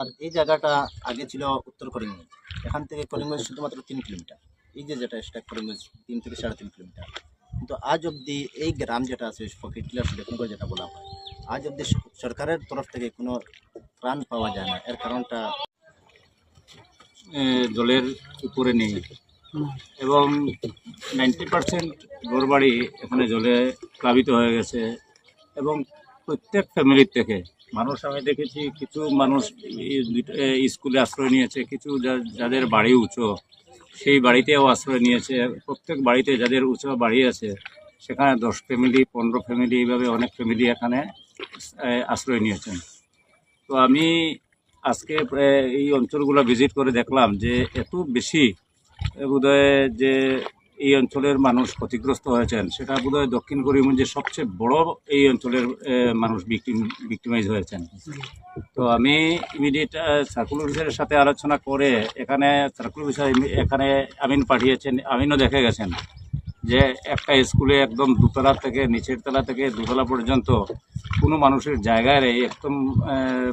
আর এই জায়গাটা আগে ছিল উত্তর করিমগঞ্জ। এখান থেকে করিমগঞ্জ শুধুমাত্র তিন কিলোমিটার। এই যে যেটা স্টাক করিমগঞ্জ তিন থেকে সাড়ে তিন কিলোমিটার। কিন্তু আজ অবধি এই গ্রাম যেটা আছে ফকিরটিলা সুলেখনগর যেটা বলা হয়, আজ অবধি সরকারের তরফ থেকে কোনো ত্রাণ পাওয়া যায় না। এর কারণটা জলের উপরে নেই। এবং নাইনটি পার্সেন্ট ঘরবাড়ি এখানে জলে প্লাবিত হয়ে গেছে। এবং প্রত্যেক ফ্যামিলির থেকে। মানুষ আমি দেখেছি, কিছু মানুষ স্কুলে আশ্রয় নিয়েছে, কিছু যাদের বাড়ি উঁচু, সেই বাড়িতেও আশ্রয় নিয়েছে। প্রত্যেক বাড়িতে যাদের উঁচু বাড়ি আছে, সেখানে দশ ফ্যামিলি পনেরো ফ্যামিলি এইভাবে অনেক ফ্যামিলি এখানে আশ্রয় নিয়েছেন। তো আমি আজকে এই অঞ্চলগুলো ভিজিট করে দেখলাম যে এত বেশি বোধহয় যে এই অঞ্চলের মানুষ ক্ষতিগ্রস্ত হয়েছেন, সেটা বোধহয় দক্ষিণ করিমগঞ্জের সবচেয়ে বড় এই অঞ্চলের মানুষ ভিক্টিম ভিক্টিমাইজ হয়েছেন। তো আমি ইমিডিয়েট সার্কুল অফিসারের সাথে আলোচনা করে এখানে সার্কুল অফিসার এখানে আমিন পাঠিয়েছেন, আমিনও দেখে গেছেন যে একটা স্কুলে একদম দুতলা থেকে নিচের তলা থেকে দুতলা পর্যন্ত কোনো মানুষের জায়গায় একদম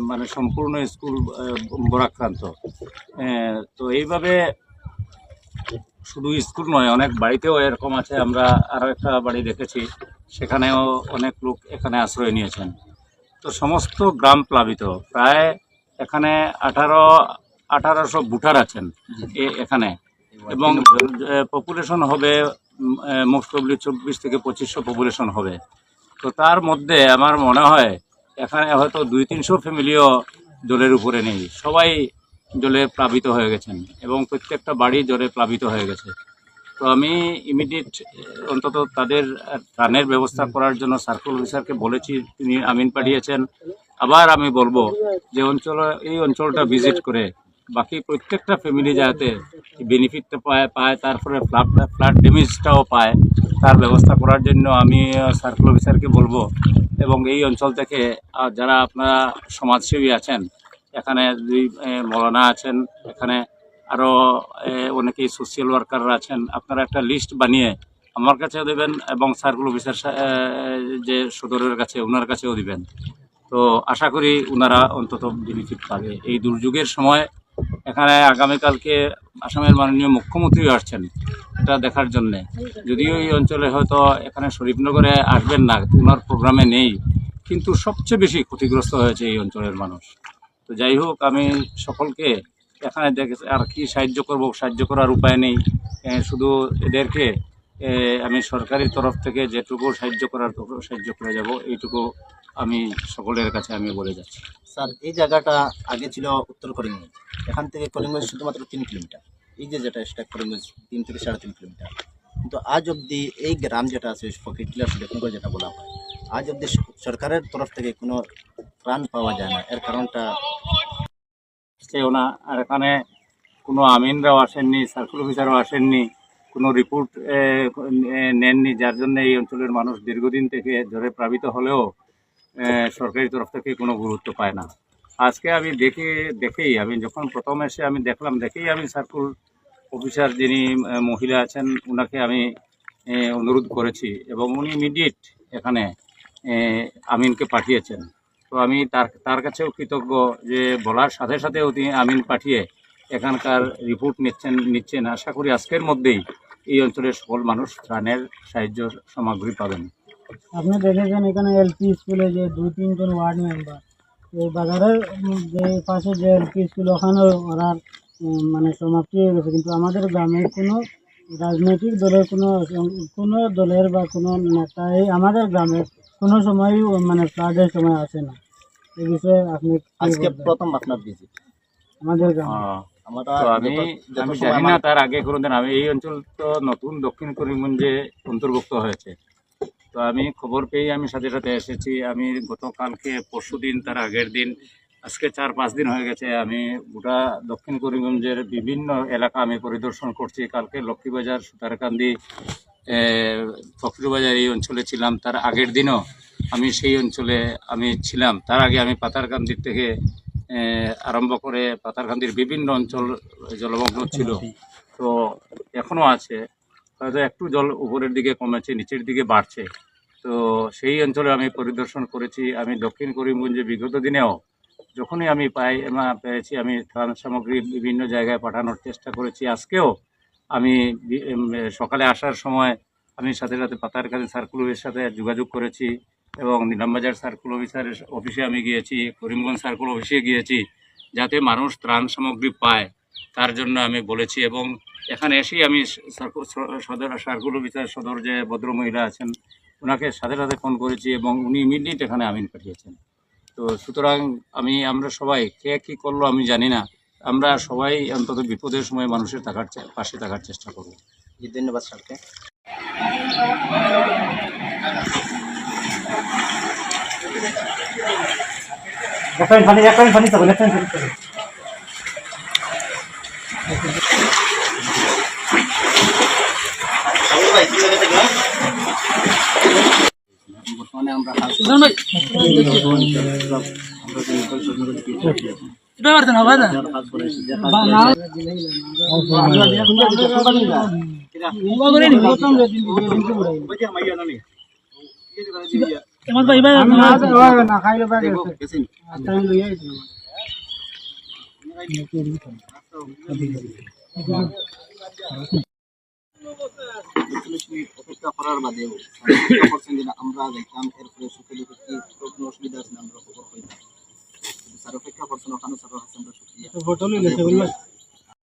মানে সম্পূর্ণ স্কুল বরাক্রান্ত। তো এইভাবে শুধু স্কুল নয়, অনেক বাড়িতেও এরকম আছে। আমরা আরও একটা বাড়ি দেখেছি, সেখানেও অনেক লোক এখানে আশ্রয় নিয়েছেন। তো সমস্ত গ্রাম প্লাবিত। প্রায় এখানে আঠারো, আঠারোশো ভোটার আছেন এখানে। এবং পপুলেশন হবে মোস্ট অবলি চব্বিশ থেকে পঁচিশশো পপুলেশন হবে। তো তার মধ্যে আমার মনে হয়, এখানে হয়তো দুই তিনশো ফ্যামিলিও জলের উপরে নেই। সবাই জলে প্লাবিত হয়ে গেছেন এবং প্রত্যেকটা বাড়ি জলে প্লাবিত হয়ে গেছে। তো আমি ইমিডিয়েট অন্তত তাদের ত্রাণের ব্যবস্থা করার জন্য সার্কেল অফিসারকে বলেছি তিনি আমিন পাঠিয়েছেন। আবার আমি বলব যে অঞ্চল এই অঞ্চলটা ভিজিট করে বাকি প্রত্যেকটা ফ্যামিলি যাতে বেনিফিটটা পায় পায় তারপরে ফ্লাড ফ্লাড ড্যামেজটাও পায় তার ব্যবস্থা করার জন্য আমি সার্কেল অফিসারকে বলব। এবং এই অঞ্চল থেকে যারা আপনারা সমাজসেবী আছেন এখানে দুই মৌলানা আছেন, এখানে আরও অনেকেই সোশ্যাল ওয়ার্কাররা আছেন, আপনারা একটা লিস্ট বানিয়ে আমার কাছেও দেবেন এবং সার্কেল অফিসার যে সদরের কাছে ওনার কাছেও দিবেন। তো আশা করি ওনারা অন্তত বেনিফিট পাবে। এই দুর্যোগের সময় এখানে আগামীকালকে আসামের মাননীয় মুখ্যমন্ত্রী আসছেন, এটা দেখার জন্যে। যদিও এই অঞ্চলে হয়তো এখানে শরীফনগরে আসবেন না ওনার প্রোগ্রামে নেই, কিন্তু সবচেয়ে বেশি ক্ষতিগ্রস্ত হয়েছে এই অঞ্চলের মানুষ। তো যাই হোক, আমি সকলকে এখানে দেখে, আর কি সাহায্য করব, সাহায্য করার উপায় নেই। শুধু এদেরকে আমি সরকারি তরফ থেকে যেটুকু সাহায্য করার সাহায্য করে যাব, এইটুকু আমি সকলের কাছে আমি বলে যাচ্ছি। স্যার, এই জায়গাটা আগে ছিল উত্তর করিমগঞ্জ। এখান থেকে করিমগঞ্জ শুধুমাত্র তিন কিলোমিটার। এই যে যেটা স্টাক করিমগঞ্জ তিন থেকে সাড়ে তিন কিলোমিটার। কিন্তু আজ অবধি এই গ্রাম যেটা আছে ফকিরটিলা সুলেখনগর যেটা বলা হয়, আজ অবধি সরকারের তরফ থেকে কোনো ত্রাণ পাওয়া যায় না। এর কারণটা সেও না। আর এখানে কোনো আমিনরাও আসেননি, সার্কুল অফিসারও আসেননি, কোনো রিপোর্ট নেননি। যার জন্য এই অঞ্চলের মানুষ দীর্ঘদিন থেকে জ্বরে প্লাবিত হলেও সরকারি তরফ থেকে কোনো গুরুত্ব পায় না। আজকে আমি দেখে, দেখেই আমি যখন প্রথম এসে আমি দেখলাম, দেখেই আমি সার্কুল অফিসার যিনি মহিলা আছেন ওনাকে আমি অনুরোধ করেছি এবং উনি ইমিডিয়েট এখানে আমিনকে পাঠিয়েছেন। তো আমি তার তার কাছেও কৃতজ্ঞ যে বলার সাথে সাথেও তিনি আমিন পাঠিয়ে এখানকার রিপোর্ট নিচ্ছেন নিচ্ছেন। আশা করি আজকের মধ্যেই এই অঞ্চলের সকল মানুষ ত্রাণের সাহায্য সামগ্রী পাবেন। আপনি দেখেছেন এখানে এলপি স্কুলে যে দুই, তিনজন ওয়ার্ড মেম্বার এই বাজারের যে পাশে যে এলপি স্কুল ওখানে ওরা মানে সমাপ্তি হয়ে গেছে। কিন্তু আমাদের গ্রামে কোনো রাজনৈতিক দলের কোনো কোনো দলের বা কোনো নেতাই আমাদের গ্রামে কোনো সময়ই ও মানে ফ্লাডের সময় আসে না। এই বিষয়ে আপনি আজকে প্রথম আপনার ভিজিট আমাদের আমি আমি জানি না আমার- তার আগে কোনোদিন আমি এই অঞ্চল তো নতুন দক্ষিণ করিমগঞ্জে অন্তর্ভুক্ত হয়েছে। তো আমি খবর পেয়ে আমি সাথে সাথে এসেছি। আমি গতকালকে পরশু দিন তার আগের দিন আজকে চার পাঁচ দিন হয়ে গেছে আমি গোটা দক্ষিণ করিমগঞ্জের বিভিন্ন এলাকা আমি পরিদর্শন করছি। কালকে লক্ষ্মীবাজার সুতারকান্দি ফখরুবাজার এই অঞ্চলে ছিলাম। তার আগের দিনও আমি সেই অঞ্চলে আমি ছিলাম। তার আগে আমি পাতারকান্দির থেকে আরম্ভ করে পাতারকান্দির বিভিন্ন অঞ্চল জলমগ্ন ছিল। তো এখনও আছে। হয়তো একটু জল উপরের দিকে কমেছে, নিচের দিকে বাড়ছে। তো সেই অঞ্চলে আমি পরিদর্শন করেছি। আমি দক্ষিণ করিমগঞ্জে বিগত দিনেও যখনই আমি পাই, পেয়েছি, আমি ত্রাণ সামগ্রী বিভিন্ন জায়গায় পাঠানোর চেষ্টা করেছি। আজকেও আমি সকালে আসার সময় আমি সাথে সাথে পাতারকালী সার্কুল অফিসের সাথে যোগাযোগ করেছি এবং নিলামবাজার সার্কুল অফিসারের অফিসে আমি গিয়েছি, করিমগঞ্জ সার্কুল অফিসে গিয়েছি যাতে মানুষ ত্রাণ সামগ্রী পায়। তার জন্য আমি বলেছি এবং এখানে এসেই আমি সদর সার্কুল অফিসার সদর যে ভদ্র মহিলা আছেন ওনাকে সাথে সাথে ফোন করেছি এবং উনি ইমিডিয়েট এখানে আমিন পাঠিয়েছেন। তো সুতরাং আমি, আমরা সবাই কে কী করল আমি জানি না। আমরা সবাই অন্তত বিপদের সময় মানুষের থাকার চে- পাশে থাকার চেষ্টা করব। জি ধন্যবাদ স্যারকে। বর্তমানে আমরা আমরা যাইতাম এরপরে সুখে অসুবিধা আছে আমরা খবর পাইতাম স্যার অপেক্ষা করছেন ওখানে স্যার হাসান আমরা